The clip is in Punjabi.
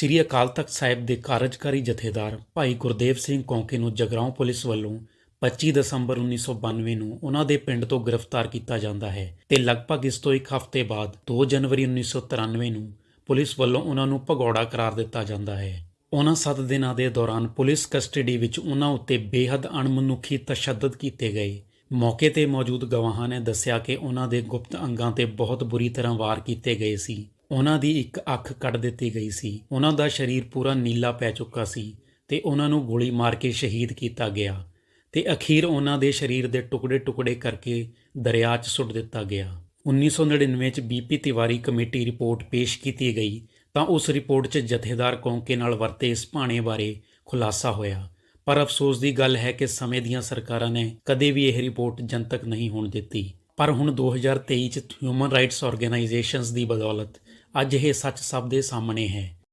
ਸ਼੍ਰੀ ਅਕਾਲ ਤਖਤ ਸਾਹਿਬ ਦੇ ਕਾਰਜਕਾਰੀ ਜਥੇਦਾਰ ਭਾਈ ਗੁਰਦੇਵ ਸਿੰਘ ਕੌਂਕੇ ਨੂੰ ਜਗਰਾਉਂ ਪੁਲਿਸ ਵੱਲੋਂ 25 ਦਸੰਬਰ 1992 ਨੂੰ ਉਹਨਾਂ ਦੇ ਪਿੰਡ ਤੋਂ ਗ੍ਰਿਫਤਾਰ ਕੀਤਾ ਜਾਂਦਾ ਹੈ ਤੇ ਲਗਭਗ ਇਸ ਤੋਂ ਇੱਕ ਹਫ਼ਤੇ ਬਾਅਦ 2 ਜਨਵਰੀ 1993 ਨੂੰ ਪੁਲਿਸ ਵੱਲੋਂ ਉਹਨਾਂ ਨੂੰ ਭਗੌੜਾ ਕਰਾਰ ਦਿੱਤਾ ਜਾਂਦਾ ਹੈ। ਉਹਨਾਂ 7 ਦਿਨਾਂ ਦੇ ਦੌਰਾਨ ਪੁਲਿਸ ਕਸਟਡੀ ਵਿੱਚ ਉਹਨਾਂ ਉੱਤੇ ਬੇਹੱਦ ਅਣਮਨੁੱਖੀ ਤਸ਼ੱਦਦ ਕੀਤੇ ਗਏ। ਮੌਕੇ ਤੇ ਮੌਜੂਦ ਗਵਾਹਾਂ ਨੇ ਦੱਸਿਆ ਕਿ ਉਹਨਾਂ ਦੇ ਗੁਪਤ ਅੰਗਾਂ ਤੇ ਬਹੁਤ ਬੁਰੀ ਤਰ੍ਹਾਂ ਵਾਰ ਕੀਤੇ ਗਏ ਸੀ। ਉਹਨਾਂ ਦੀ ਇੱਕ ਅੱਖ ਕੱਢ ਦਿੱਤੀ ਗਈ ਸੀ। ਉਹਨਾਂ ਦਾ ਸਰੀਰ ਪੂਰਾ ਨੀਲਾ ਪੈ ਚੁੱਕਾ ਸੀ ਤੇ ਉਹਨਾਂ ਨੂੰ ਗੋਲੀ ਮਾਰ ਕੇ ਸ਼ਹੀਦ ਕੀਤਾ ਗਿਆ ਤੇ ਅਖੀਰ ਉਹਨਾਂ ਦੇ ਸਰੀਰ ਦੇ ਟੁਕੜੇ-ਟੁਕੜੇ ਕਰਕੇ ਦਰਿਆ 'ਚ ਸੁੱਟ ਦਿੱਤਾ ਗਿਆ। 1999 'ਚ ਬੀਪੀ ਤਿਵਾਰੀ ਕਮੇਟੀ ਰਿਪੋਰਟ ਪੇਸ਼ ਕੀਤੀ ਗਈ ਤਾਂ ਉਸ ਰਿਪੋਰਟ 'ਚ ਜਥੇਦਾਰ ਕੌਂਕੇ ਨਾਲ ਵਰਤੇ ਇਸ ਭਾਣੇ ਬਾਰੇ ਖੁਲਾਸਾ ਹੋਇਆ। ਪਰ ਅਫਸੋਸ ਦੀ ਗੱਲ ਹੈ ਕਿ ਸਮੇਂ ਦੀਆਂ ਸਰਕਾਰਾਂ ਨੇ ਕਦੇ ਵੀ ਇਹ ਰਿਪੋਰਟ ਜਨਤਕ ਨਹੀਂ ਹੋਣ ਦਿੱਤੀ। ਪਰ ਹੁਣ 2023 'ਚ ਹਿਊਮਨ ਰਾਈਟਸ ਆਰਗੇਨਾਈਜੇਸ਼ਨਸ ਦੀ ਬਦੌਲਤ ਅੱਜ ਇਹ ਸੱਚ ਸਭ ਦੇ ਸਾਹਮਣੇ ਹੈ।